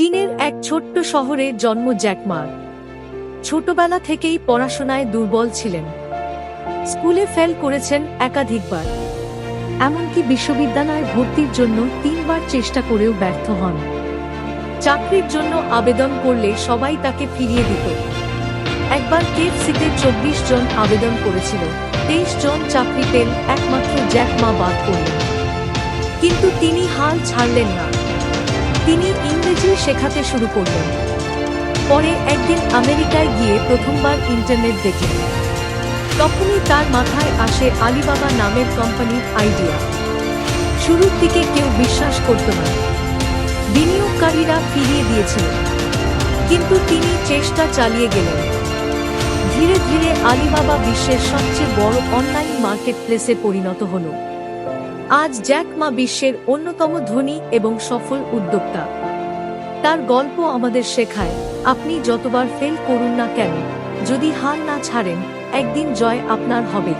চীনের এক ছোট্ট শহরে জন্ম জ্যাকমার ছোটবেলা থেকেই পড়াশোনায় দুর্বল ছিলেন। স্কুলে ফেল করেছেন একাধিকবার। এমনকি বিশ্ববিদ্যালয়ে ভর্তির জন্য তিনবার চেষ্টা করেও ব্যর্থ হন। চাকরির জন্য আবেদন করলে সবাই তাকে ফিরিয়ে দিত। একবার কেএফসিতে চব্বিশ জন আবেদন করেছিল। তেইশ জন চাকরি পেল একমাত্র জ্যাকমা বাদ করলেন কিন্তু তিনি হাল ছাড়লেন না। তিনি ইংরেজি শেখাতে শুরু করলেন। পরে একদিন আমেরিকায় গিয়ে প্রথমবার ইন্টারনেট দেখলেন। তখনই তার মাথায় আসে আলিবাবা নামের কোম্পানির আইডিয়া। শুরুর দিকে কেউ বিশ্বাস করত না। বিনিয়োগকারীরা ফিরিয়ে দিয়েছিল কিন্তু তিনি চেষ্টা চালিয়ে গেলেন। ধীরে ধীরে আলিবাবা বিশ্বের সবচেয়ে বড় অনলাইন মার্কেট প্লেসে পরিণত হল। আজ জ্যাক মা বিশ্বের অন্যতম ধনী এবং সফল উদ্যোক্তা। তার গল্প আমাদের শেখায়, আপনি যতবার ফেল করুন না কেন, যদি হাল না ছাড়েন, একদিন জয় আপনার হবে।